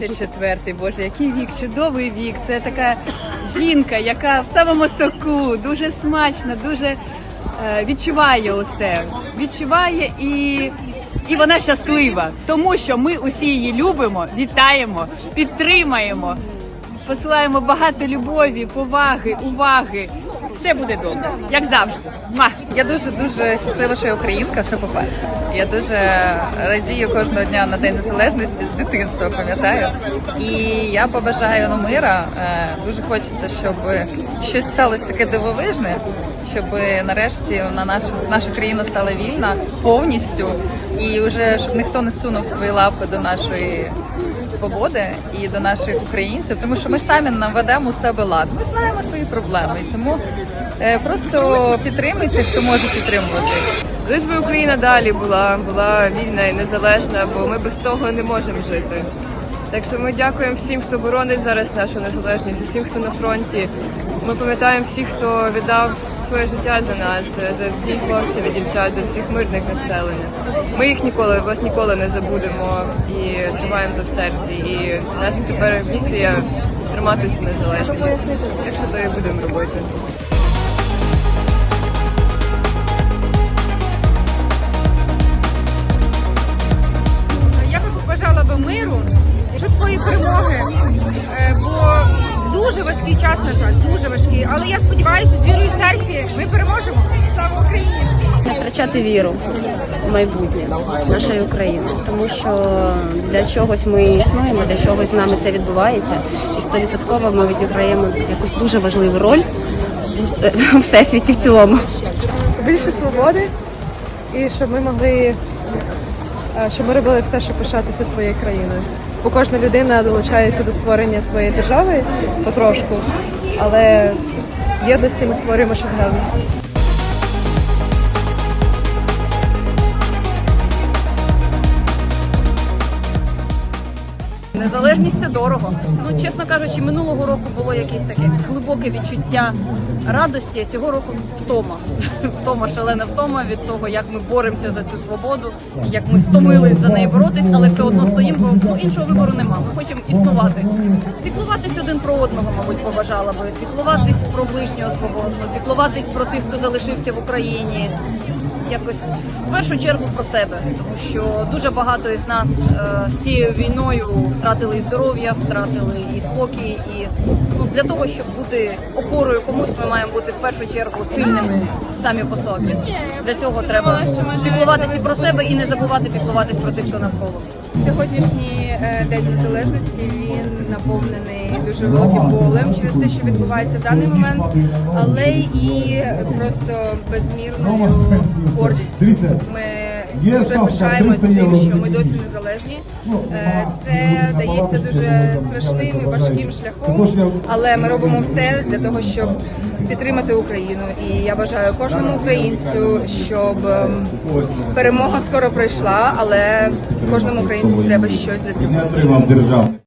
94-й. Боже, який вік, чудовий вік. Це така жінка, яка в самому соку, дуже смачна, дуже е, відчуває усе. Відчуває і, і вона щаслива, тому що ми усі її любимо, вітаємо, підтримаємо, посилаємо багато любові, поваги, уваги. Все буде добре, як завжди. Муа! Я дуже дуже щаслива, що я українка. Це по-перше. Я дуже радію кожного дня на День Незалежності з дитинства, пам'ятаю. І я побажаю ну, мира. Е, Дуже хочеться, щоб щось сталося таке дивовижне, щоб нарешті на наша, наша країна стала вільна повністю, і вже щоб ніхто не сунув свої лапи до нашої свободи і до наших українців, тому що ми самі наведемо в себе лад. Ми знаємо свої проблеми, і тому просто підтримуйте, хто може підтримувати. Лиш би Україна далі була, була вільна і незалежна, бо ми без того не можемо жити. Так що ми дякуємо всім, хто боронить зараз нашу незалежність, усім, хто на фронті. Ми пам'ятаємо всіх, хто віддав своє життя за нас, за всіх хлопців і дівчат, за всіх мирних населення. Ми їх ніколи, вас ніколи не забудемо і тримаємо то в серці. І наша тепер місія тримати цю незалежність. Якщо то і будемо робити. Миру, швидкої перемоги, е, бо дуже важкий час, на жаль, дуже важкий. Але я сподіваюся, з вірою в серці ми переможемо. Слава Україні! не втрачати віру в майбутнє нашої України, тому що для чогось ми існуємо, для чогось з нами це відбувається, і стовідсотково ми відіграємо якусь дуже важливу роль в всесвіті в цілому. більше свободи і щоб ми могли, щоб ми робили все, щоб пишатися своєю країною. Бо кожна людина долучається до створення своєї держави потрошку, але єдності ми створюємо щось гарне. Незалежність це дорого. Ну, чесно кажучи, минулого року було якесь таке глибоке відчуття радості. а Цього року втома. Втома, шалена втома від того, як ми боремося за цю свободу, як ми стомились за неї боротись, але все одно стоїмо, бо ну, іншого вибору нема. Ми хочемо існувати. Піклуватись один про одного, мабуть, побажала би. Піклуватись про ближнього свободу, піклуватись про тих, хто залишився в Україні якось в першу чергу про себе, тому що дуже багато із нас е, з цією війною втратили і здоров'я, втратили і спокій. І ну для того, щоб бути опорою комусь, ми маємо бути в першу чергу сильними самі по собі. Для цього треба піклуватися про себе і не забувати піклуватись про тих, хто навколо. Сьогоднішній е, день незалежності він наповнений дуже великим болем через те, що відбувається в даний момент, але і просто безмірною гордістю. Ми Є дуже ставка пишаємося 300 тим, євро що ми досі незалежні. Е, Це дається дуже страшним і важким шляхом, але ми робимо все для того, щоб підтримати Україну. І я бажаю кожному українцю, щоб ем, перемога скоро пройшла, але кожному українцю треба щось для цього.